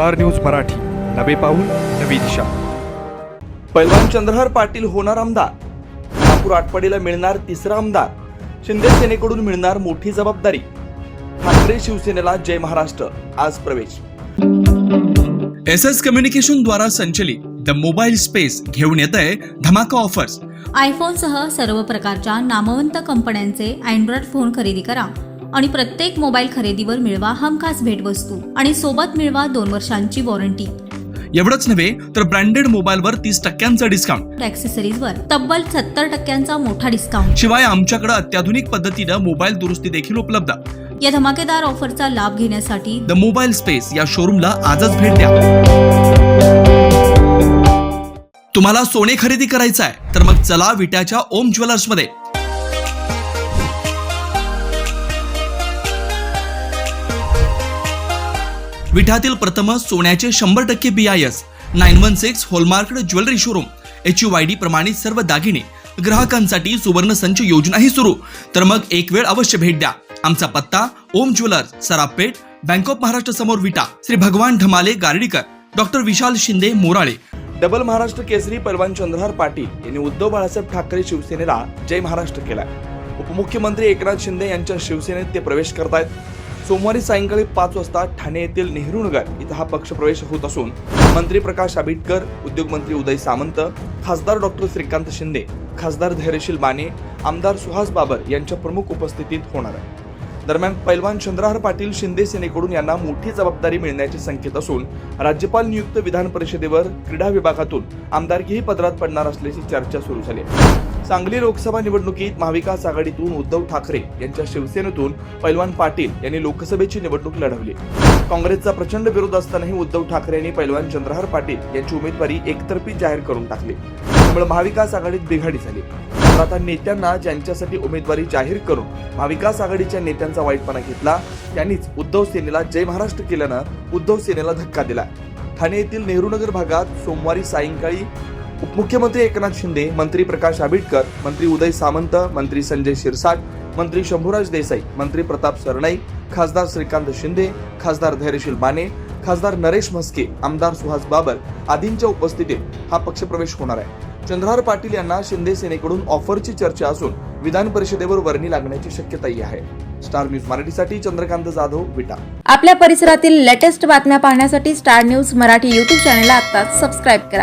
Star news Marathi. नवे पाऊल नवी दिशा. पैलवान चंद्रहर पाटील होणार आमदार. ठाकूर आटपाडीला मिळणार तिसरा आमदार. शिंदे सेनेकडून मिळणार मोठी जबाबदारी. ठाकरे शिवसेनेला जय महाराष्ट्र. आज प्रवेश. एस एस कम्युनिकेशन द्वारा संचलित द मोबाईल स्पेस घेऊन येत आहे धमाका ऑफर्स. आयफोनसह सर्व प्रकारच्या नामवंत कंपन्यांचे अँड्रॉइड फोन खरेदी करा. आणि प्रत्येक मोबाईल खरेदीवर मिळवा हमखास भेटवस्तू आणि सोबत मिळवा दोन वर्षांची वॉरंटी. एवढंच नव्हे तर ब्रँडेड मोबाईलवर तीस टक्क्यांचा डिस्काउंट ॲक्सेसरीजवर तब्बल सत्तर टक्क्यांचा मोठा डिस्काउंट शिवाय आमच्याकडे अत्याधुनिक पद्धतीनं मोबाईल दुरुस्ती देखील उपलब्ध. या धमाकेदार ऑफरचा लाभ घेण्यासाठी द मोबाईल स्पेस या शोरूमला आजच भेट द्या. तुम्हाला सोने खरेदी करायचं आहे तर मग चला विट्याच्या ओम ज्वेलर्स विठातील प्रथम सोन्याचे शंभर टक्के B I S nine one six hallmark jewellery showroom H U Y D प्रमाणित सर्व दागिने ग्राहकांसाठी सुवर्ण संच योजनाही सुरू. तर मग एक वेळ अवश्य भेट द्या. आमचा पत्ता Om jewellers Sarapeth bank of Maharashtra समोर विटा श्री भगवान ढमाले गार्डीकर डॉक्टर विशाल शिंदे मोराळे. डबल महाराष्ट्र केसरी पैलवान चंद्रहार पाटील यांनी उद्धव बाळासाहेब ठाकरे शिवसेनेला जय महाराष्ट्र केलाय. उपमुख्यमंत्री एकनाथ शिंदे यांच्या शिवसेनेत ते प्रवेश करतायत. सोमवारी सायंकाळी पाच वाजता ठाणे येथील नेहरूनगर इथं हा पक्ष प्रवेश होत असून मंत्री प्रकाश आंबेडकर उद्योगमंत्री उदय सामंत खासदार डॉक्टर श्रीकांत शिंदे खासदार धैर्यशील माने आमदार सुहास बाबर यांच्या प्रमुख उपस्थितीत होणार आहे. दरम्यान पैलवान चंद्रहार पाटील शिंदे सेनेकडून यांना मोठी जबाबदारी मिळण्याचे संकेत असून राज्यपाल नियुक्त विधान परिषदेवर क्रीडा विभागातून आमदारकीही पदरात पडणार असल्याची चर्चा सुरू झाली सांगली लोकसभा निवडणुकीत महाविकास आघाडीतून उद्धव ठाकरे यांच्या शिवसेनेतून पैलवान पाटील यांनी लोकसभेची निवडणूक लढवली काँग्रेसचा प्रचंड विरोध असतानाही उद्धव ठाकरे यांनी पैलवान चंद्रहार पाटील यांची उमेदवारी एकतर्फी जाहीर करून टाकली. त्यामुळे महाविकास आघाडीत बिघाडी झाली. आता नेत्यांना ज्यांच्यासाठी उमेदवारी जाहीर करून महाविकास आघाडीच्या नेत्यांचा वाईटपणा घेतला त्यांनीच उद्धव सेनेला जय महाराष्ट्र केल्यानं उद्धव सेनेला धक्का दिला ठाणे येथील नेहरूनगर भागात सोमवारी सायंकाळी उपमुख्यमंत्री एकनाथ शिंदे मंत्री प्रकाश आंबेडकर मंत्री उदय सामंत मंत्री संजय शिरसाट मंत्री शंभूराज देसाई मंत्री प्रताप सरनाईक खासदार श्रीकांत शिंदे खासदार धैर्यशील माने खासदार नरेश म्हस्के आमदार सुहास बाबर आदींच्या उपस्थितीत हा पक्षप्रवेश होणार आहे. चंद्रहार पाटील यांना शिंदे सेनेकडून ऑफरची चर्चा असून विधान परिषदेवर वर्णी लागण्याची शक्यताही आहे. स्टार न्यूज मराठीसाठी चंद्रकांत जाधव विटा. आपल्या परिसरातील लेटेस्ट बातम्या पाहण्यासाठी स्टार न्यूज मराठी युट्यूब चॅनलला आत्ताच सबस्क्राईब करा.